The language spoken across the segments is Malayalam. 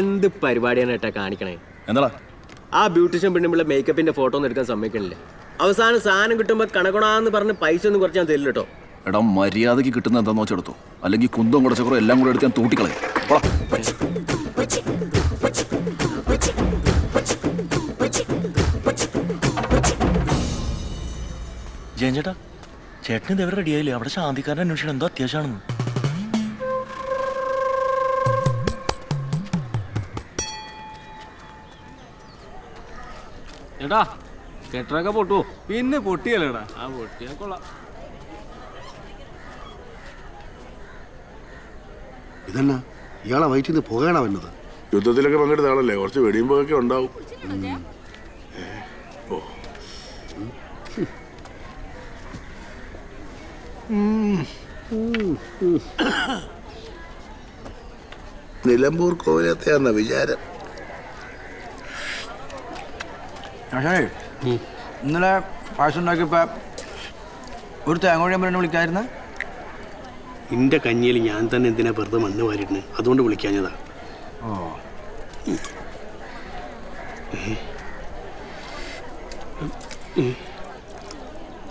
എന്ത് പരിപാടിയാണ് ഏട്ടാ കാണിക്കണേ? എന്താ ആ ബ്യൂട്ടീഷ്യൻ പെണ്ണുമ്പിള്ള മേക്കപ്പിന്റെ ഫോട്ടോ ഒന്നും എടുക്കാൻ സമ്മതിക്കണില്ല? അവസാനം സാധനം കിട്ടുമ്പോൾ കണക്കണാന്ന് പറഞ്ഞ് പൈസ ഒന്നും കുറച്ച് ഞാൻ തരില്ല കേട്ടോ. എടാ മര്യാദയ്ക്ക് കിട്ടുന്ന എന്താന്ന് വെച്ചെടുത്തു അല്ലെങ്കിൽ കുന്തം കുടച്ചക്കുറോ എല്ലാം കൂടെ എടുക്കാൻ ഞാൻ തൂട്ടിക്കളയും. പോടാ. ജയൻ ചേട്ടാ ചേട്ടന് ഇതേവരെ റെഡിയായില്ലേ അവിടെ ശാന്തിക്കാരൻ അന്വേഷണം എന്തോ അത്യാവശ്യമാണെന്ന്. ഏട്ടാ കെട്ടറൊക്കെ പൊട്ടുവോ? പിന്നെ പൊട്ടിയല്ലേടാ. ആ പൊട്ടിയാ കൊള്ളാം. ഇതെന്നാ? ഇയാളെ വയറ്റിൽ നിന്ന് പുകയാണോ വന്നത് യുദ്ധത്തിലൊക്കെ പങ്കെടുത്ത ആളല്ലേ? കുറച്ച് വെടിയുമ്പോഴൊക്കെ ഉണ്ടാവും. നിലമ്പൂർ കോവിലത്തെയാന്ന വിചാരം. പക്ഷേ ഇന്നലെ പായസം ഉണ്ടാക്കിയപ്പോ ഒരു തേങ്ങോഴി പറഞ്ഞു വിളിക്കായിരുന്നു. നിന്റെ കഞ്ഞിയിൽ ഞാൻ തന്നെ എന്തിനാ വെറുതെ മണ്ണ് വാരിട്ടു അതുകൊണ്ട് വിളിക്കാഞ്ഞതാ. ഓ.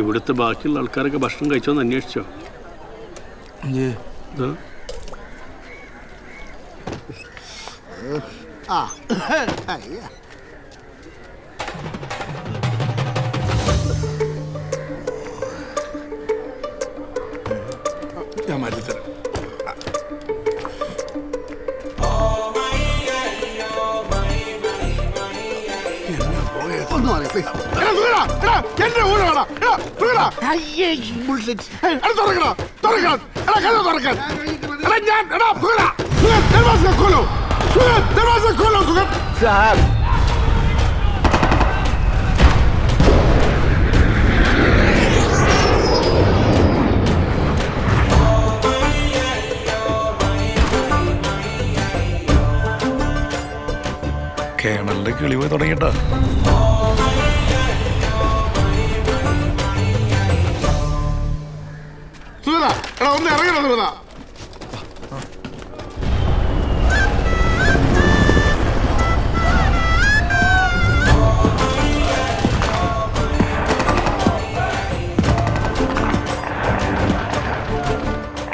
ഇവിടുത്തെ ബാക്കിയുള്ള ആൾക്കാരൊക്കെ ഭക്ഷണം കഴിച്ചോന്ന് അന്വേഷിച്ചോ? എന്ത്? ഞാൻ മാറ്റിത്തരാം എന്റെ ഊരാണ് തുറക്കണം തുറക്കണം. എടാ കഥ തുറക്കാൻ. എടാ ഞാൻ എടാ സുഖല സുഖൻ ദർവാസ खोलो കേണലിന്റെ കിളി പോയി തുടങ്ങിട്ടാ എടാ ഒന്ന് ഇറങ്ങണം സുഖല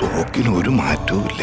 തോക്കിന് ഒരു മാറ്റവും ഇല്ല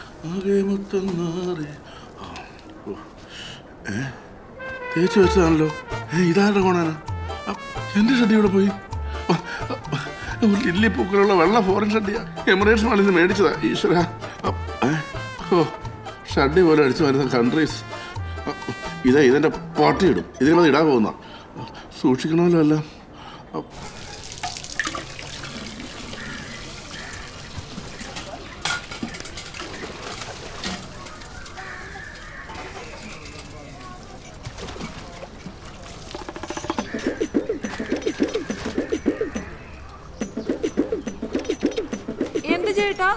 ആകെ മൊത്തം ഓ. ഏ? വെച്ചതാണല്ലോ. ഇതാരുടെ കോണാണ്? എന്റെ ഷഡ്ഡി ഇവിടെ പോയി? ഒരു ലില്ലി പൂക്കളുള്ള വെള്ള ഫോറിൻ ഷഡ്ഡിയാ എമിറേറ്റ്സ് മാളിൽ നിന്ന് മേടിച്ചതാ ഈശ്വര. ഓ പോലെ അടിച്ചു വരുന്ന കൺട്രീസ് ഇതാ ഇതെന്റെ പാർട്ടി ഇടും. ഇതിന് മതി ഇടാൻ പോകുന്ന സൂക്ഷിക്കണമല്ലോ എല്ലാം ആ, എന്ത് ചേട്ടാ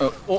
ഏ, ഒ-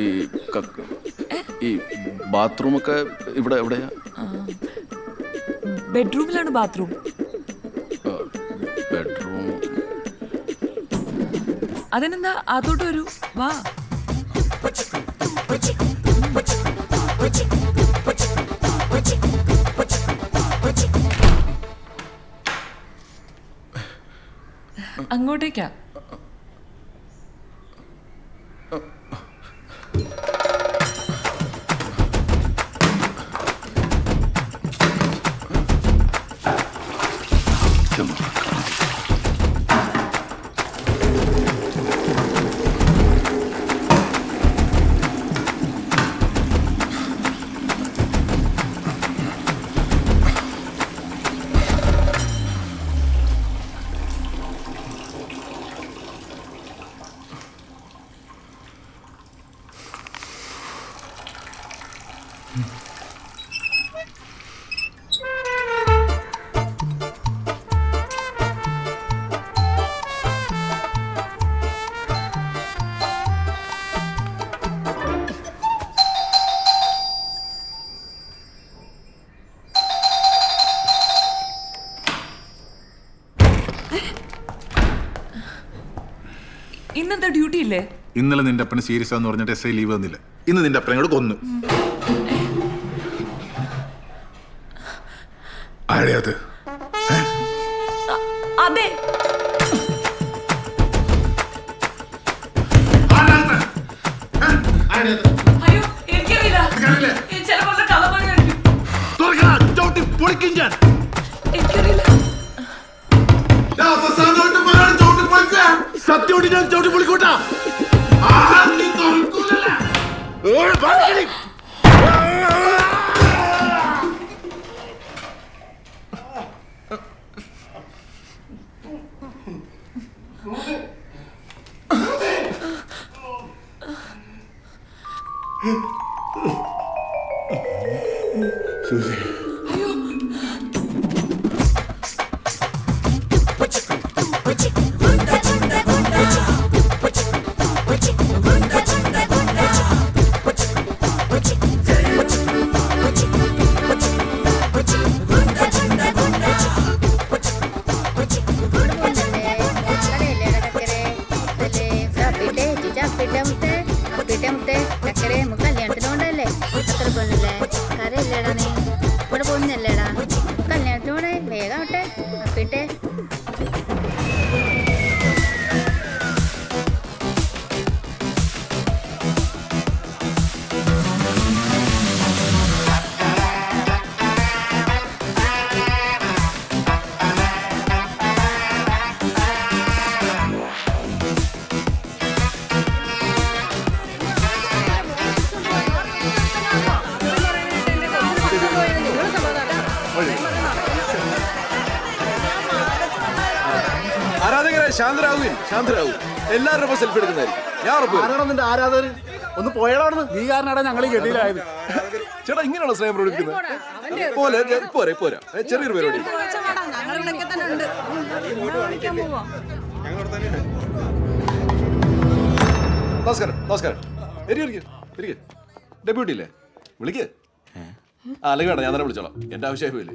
ഈ ക- ഈ ബാത്റൂമൊക്കെ ഇവിടെ എവിടെയാ? ബെഡ്റൂമിലാണ് ബാത്റൂം. ബെഡ്റൂം. അതിനെന്താ? അതോട്ട് വരൂ. വാ. അങ്ങോട്ടേക്കാ. ഡ്യൂട്ടി ഇല്ലേ ഇന്നലെ നിന്റെ അപ്പന് സീരിയസ് ആന്ന് പറഞ്ഞിട്ട് എസ് ഐ ലീവ് തന്നില്ല. ഇന്ന് നിന്റെ അപ്പനെ കൂടെ കൊന്നു. ആരെയാ അത്. അതെ. അയ്യോ എനിക്കറിയില്ല. ചിലപ്പോ കള്ളപ്പണിയായിരിക്കും എനിക്കറിയില്ല. സത്യോടി ഞാൻ ചവിട്ടി പൊളിക്കോട്ടാ? കല്യാണത്തിനോണ്ടല്ലേ അത്ര പെണ്ണല്ലേ കരയില്ലേടാ നീ? ഇവിടെ പോകുന്നല്ലേടാ കല്യാണത്തിനോടെ വേഗം ആവട്ടെ. അപ്പിട്ടെ ആരാധകരെ ശാന്തരാകുവിൻ ശാന്തരാകും എല്ലാവരും സെൽഫി എടുക്കുന്നതായിരിക്കും. ഞാൻ ഉറപ്പ് വരും. നിന്റെ ആരാധകർ ഒന്ന് പോയടാണെന്ന് നീ? കാരണമാണ് ഞങ്ങൾ ഈ ഗതിയിലായത് ചേട്ടാ ഇങ്ങനെയാണോ സ്നേഹം പ്രകടിപ്പിക്കുന്നത്? പോലെ പോരെ പോരാ. ചെറിയൊരു പരിപാടി. നമസ്കാരം നമസ്കാരം. ഇരിക്ക്, ഇരിക്ക്, ഇരിക്ക്. ഡെപ്യൂട്ടി ഇല്ലേ? വിളിക്ക്. ആ അല്ലെങ്കിൽ വേണ്ട ഞാൻ തന്നെ വിളിച്ചോളാം. എന്റെ ആവശ്യമായി പോയില്ലേ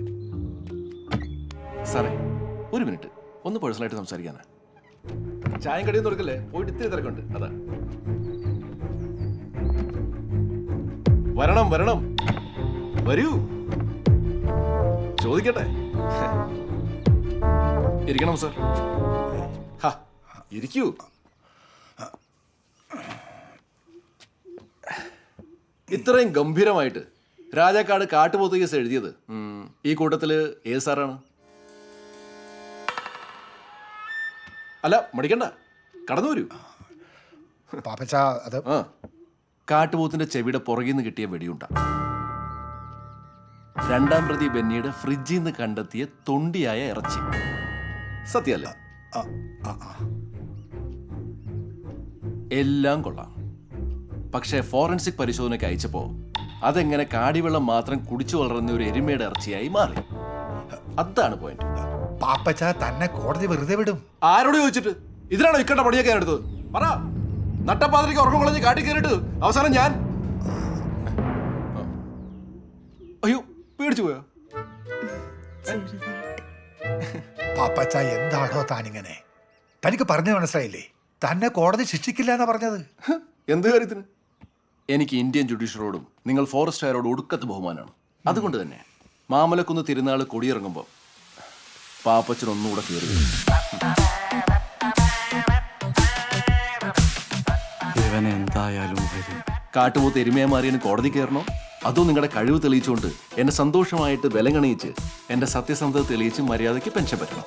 സാറേ ഒരു മിനിറ്റ്. ഒന്ന് പേഴ്സണലായിട്ട് സംസാരിക്കാനാ. ചായം കടിയൊന്നും കൊടുക്കല്ലേ പോയിട്ട് ഇത്തിരി തിരക്കുണ്ട്. അതാ. വരണം വരണം. വരൂ. ചോദിക്കട്ടെ. ഇരിക്കണം സർ. ഹാ, ഇരിക്കൂ. ഇത്രയും ഗംഭീരമായിട്ട് രാജാക്കാട് കാട്ടുപോത്തുകേസ് എഴുതിയത് ഈ കൂട്ടത്തിൽ ഏത് സാറാണ് അല്ല മടിക്കണ്ട. കടന്നു വരൂ. പാപ്പച്ച അത് ആ. കാട്ടുപോത്തിന്റെ ചെവിയുടെ പുറകിൽ നിന്ന് കിട്ടിയ വെടിയുണ്ട. രണ്ടാം പ്രതി ബെന്നിയുടെ ഫ്രിഡ്ജിൽ നിന്ന് കണ്ടെത്തിയ തൊണ്ടിയായ ഇറച്ചി. സത്യമല്ല. എല്ലാം കൊള്ളാം. പക്ഷേ ഫോറൻസിക് പരിശോധനയ്ക്ക് അയച്ചപ്പോ അതെങ്ങനെ കാടിവെള്ളം മാത്രം കുടിച്ചു വളർന്ന ഒരു എരുമയുടെ ഇറച്ചിയായി മാറി. അതാണ് പോയിന്റ് പാപ്പച്ച തന്നെ കോടതി വെറുതെ വിടും. ആരോട് ചോദിച്ചിട്ട്? ഇതിനാണോ ഇക്കണ്ട പണിയൊക്കെ ഞാൻ എടുത്തത്? പറ. നട്ടപ്പാതിരിക്ക് ഉറക്കം കളഞ്ഞ് കാട്ടി കയറിട്ട് അവസാനം ഞാൻ. അയ്യോ പേടിച്ചു പോയോ? പാപ്പച്ച എന്താണോ താനിങ്ങനെ? തനിക്ക് പറഞ്ഞു മനസ്സിലായില്ലേ? തന്നെ കോടതി ശിക്ഷിക്കില്ല എന്നാ പറഞ്ഞത്. എന്ത് കാര്യത്തിന്? എനിക്ക് ഇന്ത്യൻ ജുഡീഷ്യറോടും നിങ്ങൾ ഫോറസ്റ്റ് ഫോറസ്റ്റുകാരോടും ഒടുക്കത്ത് ബഹുമാനമാണ്. അതുകൊണ്ട് തന്നെ മാമലക്കുന്ന് തിരുനാൾ കൊടിയിറങ്ങുമ്പോൾ പാപ്പച്ചൻ ഒന്നുകൂടെ കയറി. ഇവൻ എന്തായാലും വരും. കാട്ടുപോത്ത് എരുമയെ മാറിയതിന് കോടതി കയറണോ? അതോ നിങ്ങളുടെ കഴിവ് തെളിയിച്ചുകൊണ്ട് എന്നെ സന്തോഷമായിട്ട് വിലങ്ങണിയിച്ച് എന്റെ സത്യസന്ധത തെളിയിച്ച് മര്യാദയ്ക്ക് പെൻഷൻ പറ്റണം?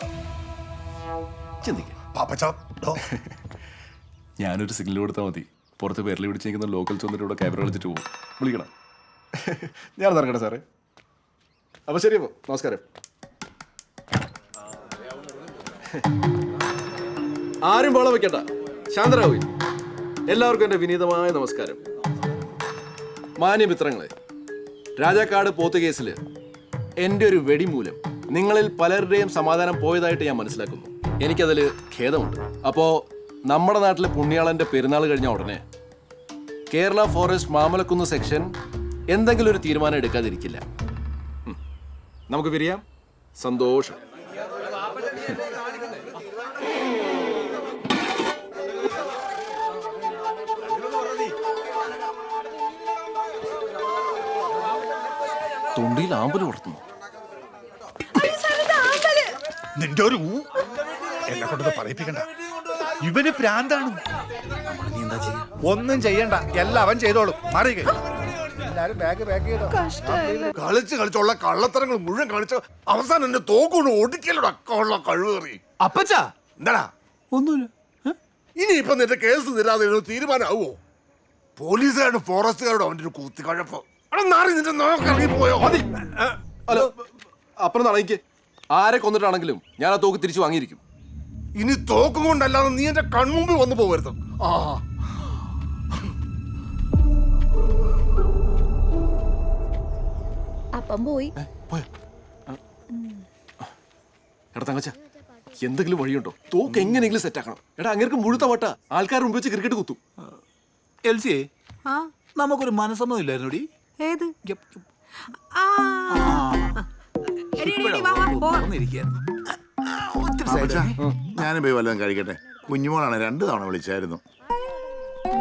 ചിന്തിക്കാം. പാപ്പച്ച ഡോ. ഞാനൊരു സിഗ്നൽ കൊടുത്താൽ മതി. പുറത്ത് പേരിൽ പിടിച്ചിരിക്കുന്ന ലോക്കൽ ചൊന്നിട്ട് ഇവിടെ ക്യാമറ കളിച്ചിട്ട് പോകും. വിളിക്കണം. ഞാൻ നടക്കട്ടെ സാറേ. അപ്പൊ ശരി നമസ്കാരം. ആരും ബോളം വെക്കണ്ട. ശാന്തരാവു. എല്ലാവർക്കും എന്റെ വിനീതമായ നമസ്കാരം. മാന്യമിത്രങ്ങളെ രാജാക്കാട് പോത്ത് കേസിൽ എന്റെ ഒരു വെടിമൂലം നിങ്ങളിൽ പലരുടെയും സമാധാനം പോയതായിട്ട് ഞാൻ മനസ്സിലാക്കുന്നു. എനിക്കതിൽ ഖേദമുണ്ട്. അപ്പോൾ നമ്മുടെ നാട്ടിലെ പുണ്യാളന്റെ പെരുന്നാൾ കഴിഞ്ഞ ഉടനെ കേരള ഫോറസ്റ്റ് മാമലക്കുന്ന് സെക്ഷൻ എന്തെങ്കിലും ഒരു തീരുമാനം എടുക്കാതിരിക്കില്ല. നമുക്ക് പിരിയാം. സന്തോഷം. തൊണ്ടിയിൽ ആമ്പൽ കൊടുത്തുന്നു നിന്റെ ഒരു ഊ എന്നെ കൊണ്ടത് പറയിപ്പിക്കണ്ട. ഇവന് പ്രാന്താണ്. ഒന്നും ചെയ്യണ്ട. എല്ലാം അവൻ ചെയ്തോളും. മാറിയ എല്ലാരും ബാഗ് ബാഗ് ചെയ്തോ? കളിച്ച് കളിച്ചുള്ള കള്ളത്തരങ്ങൾ മുഴുവൻ കളിച്ച് അവസാനം എന്നെ തോക്കൊണ്ട് ഒടിക്കലടാ അക്കമുള്ള കഴിവേറി അപ്പച്ചാ? എന്താടാ? ഒന്നുമില്ല. ഇനി ഇപ്പൊ നിന്റെ കേസ് തരാതെ ഒരു തീരുമാനമാവോ പോലീസുകാരുടെ ഫോറസ്റ്റുകാരുടെ അവന്റെ ഒരു കൂത്തിക്കഴപ്പ് അല്ല അപ്പുറം നടക്ക് ആരെ കൊന്നിട്ടാണെങ്കിലും ഞാൻ ആ തോക്ക് തിരിച്ചു വാങ്ങിയിരിക്കും. ഇനി തോക്കും കൊണ്ടല്ലാതെ നീ എന്റെ കൺമുമ്പിൽ വന്നു പോകരുത്. ആ. അപ്പം പോയി. പോയോ? എടാ തങ്കച്ച എന്തെങ്കിലും വഴിയുണ്ടോ? തോക്ക് എങ്ങനെയെങ്കിലും സെറ്റ് ആക്കണം. എടാ അങ്ങേർക്ക് മുഴുത്ത വട്ട. ആൾക്കാർ മുമ്പ് വെച്ച് ക്രിക്കറ്റ് കുത്തും. എൽസിയെ നമുക്കൊരു മനസ്സമ്മതം ഇല്ലായിരുന്നോടി? ഏത്? ഞാനും പോയി വല്ലതും കഴിക്കട്ടെ. കുഞ്ഞുമോളാണ് രണ്ടു തവണ വിളിച്ചായിരുന്നു.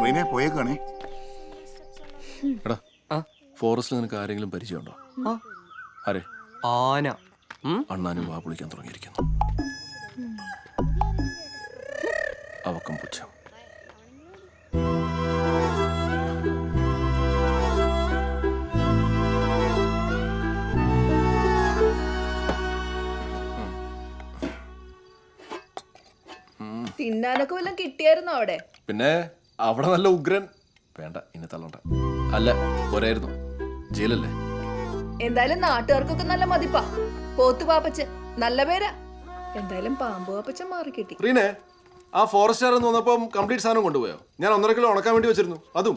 പിന്നെ പോയേക്കാണേ. എടാ ഫോറസ്റ്റിൽ നിനക്ക് ആരെങ്കിലും പരിചയമുണ്ടോ? ആരെ? ആന. അണ്ണാനും വാ പൊളിക്കാൻ തുടങ്ങിയിരിക്കുന്നു. അവക്കം പുച്ഛം. തിന്നാനൊക്കെ വല്ലതും കിട്ടിയായിരുന്നോ അവിടെ? പിന്നെ അവിടെ നല്ല ഉഗ്രൻ. വേണ്ട ഇനി തള്ളണ്ട. അല്ല പോരായിരുന്നു. ജയിലല്ലേ? എന്തായാലും നാട്ടുകാർക്കൊക്കെ നല്ല മതിപ്പാ. പോത്തു പാപ്പച്ച നല്ല പേരാ. എന്തായാലും പാമ്പ് പാപ്പച്ച മാറി കിട്ടി റീനെ ആ ഫോറസ്റ്റുകാർ എന്ന് വന്നപ്പം കംപ്ലീറ്റ് സാധനം കൊണ്ടുപോയോ? ഞാൻ ഒന്നര കിലോ ഉണക്കാൻ വേണ്ടി വെച്ചിരുന്നു. അതും.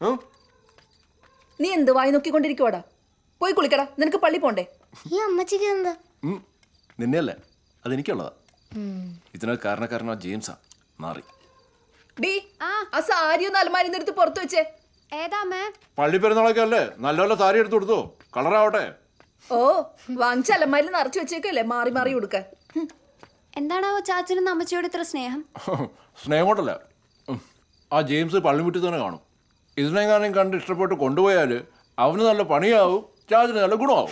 ഉം? നീ എന്ത് വായി നോക്കിക്കൊണ്ടിരിക്കുവാടാ പോയി കുളിക്കടാ നിനക്ക് പള്ളി പോണ്ടേ? ഈ അമ്മച്ചിക്ക് എന്താ? ഉം. നിന്നെയല്ലേ? അതെനിക്കുള്ളതാ ഇതിനൊക്കെ കാരണക്കാരനോ ജെയിംസാ. മാറി. ഡീ ആ. സാരി ഒന്ന് അലമാരി എടുത്ത് പുറത്തു വെച്ചേ. ഏതാ അമ്മേ പള്ളി പെരുന്നാളൊക്കെ അല്ലേ? നല്ല നല്ല സാരി എടുത്തു കൊടുത്തോ. കളറാവട്ടെ. ഓ വാങ്ങിച്ച അലമാരിൽ നിറച്ചു വെച്ചേക്കല്ലേ? മാറി മാറി കൊടുക്ക എന്താണോ എന്താണാവോ ചാച്ചനും അമ്മച്ചിയോട് ഇത്ര സ്നേഹം? സ്നേഹം കൊണ്ടല്ല. ആ ജെയിംസ് പള്ളിമുറ്റി തന്നെ കാണും. ഇതിനെങ്ങാനും കണ്ട് ഇഷ്ടപ്പെട്ട് കൊണ്ടുപോയാൽ അവന് നല്ല പണിയാവും ചാർജിന് നല്ല ഗുണമാവും.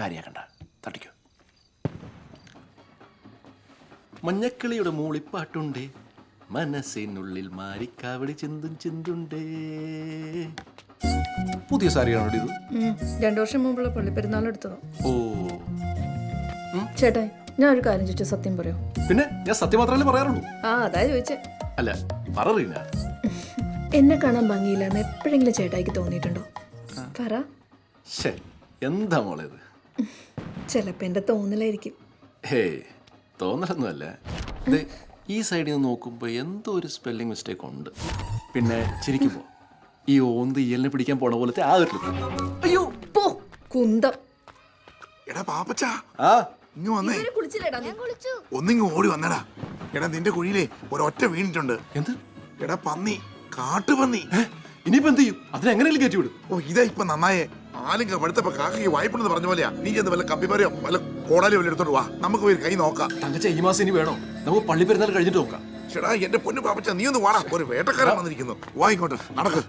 കാര്യാക്കണ്ട. തട്ടിക്കോ. മഞ്ഞക്കിളിയുടെ മൂളിപ്പാട്ടുണ്ട്. മനസ്സിനുള്ളിൽ മാരിക്കാവടി ചിന്തും ചിന്തുണ്ടേ. പുതിയ സാരിയാണോ ഇത്? രണ്ടു വർഷം മുമ്പുള്ള പള്ളി പെരുന്നാൾ എടുത്തതോ ഓ ചേട്ടാ ഞാൻ ഒരു കാര്യം ചോദിച്ചു സത്യം പറയോ? പിന്നെ ഞാൻ സത്യം മാത്രമല്ലേ പറയാറുള്ളൂ? ആ അതാ ചോദിച്ചേ. അല്ല പറയില്ല എന്നെ കാണാൻ ഭംഗിയില്ലെന്ന് എപ്പോഴെങ്കിലും ചേട്ടായിക്ക് തോന്നിയിട്ടുണ്ടോ? പറ. എന്താ മോളെ ചിലപ്പോ എന്റെ തോന്നലായിരിക്കും. തോന്നലൊന്നുമല്ല. ഈ സൈഡിൽ നിന്ന് നോക്കുമ്പോൾ എന്തോ ഒരു സ്പെല്ലിംഗ് മിസ്റ്റേക്ക് ഉണ്ട്. പിന്നെ ചിരിക്കുമ്പോൾ ഈ ഓന്ത് ഇയലിനെ പിടിക്കാൻ പോണ പോലത്തെ ആ ഒരു look. അയ്യോ പോ. കുന്തം. എടാ പാപ്പച്ച. ആ. ഇങ്ങ് വന്നേ. ഇവരെ കുളിച്ചില്ലേടാ നീ. ഒന്നിങ്ങ് ഓടി വന്നടാ. എടാ നിന്റെ കുഴിയിലെ ഒരൊറ്റ വീണിട്ടുണ്ട്. എന്ത്? എടാ പന്നി. കാട്ടുപന്നി. ഇനിയിപ്പോ എന്ത് ചെയ്യും? അതിനെങ്ങനെയല്ലേ കയറ്റി വിടും ഓ ഇതാ ഇപ്പൊ നന്നായേ. ആലിങ്ക പഴുത്തപ്പ കാക്കയ്ക്ക് വായ്പണെന്ന് പറഞ്ഞ പോലെയാ. നീ ചെന്ന് വല്ല കമ്പിമരയോ വല്ല കോടാലിയോ വല്ല എടുത്തോണ്ട് വാ. നമുക്ക് പോയി കൈ നോക്കാം. തങ്കച്ച ഈ മാസം ഇനി വേണോ? നമുക്ക് പള്ളി പെരുന്നാൾ കഴിഞ്ഞിട്ട് നോക്കാം. ചേടാ എന്റെ പൊന്നു പാപ്പച്ച നീ ഒന്ന് വാടാ. ഒരു വേട്ടക്കാരൻ വന്നിരിക്കുന്നു. വായിക്കോട്ടെ നടക്ക്.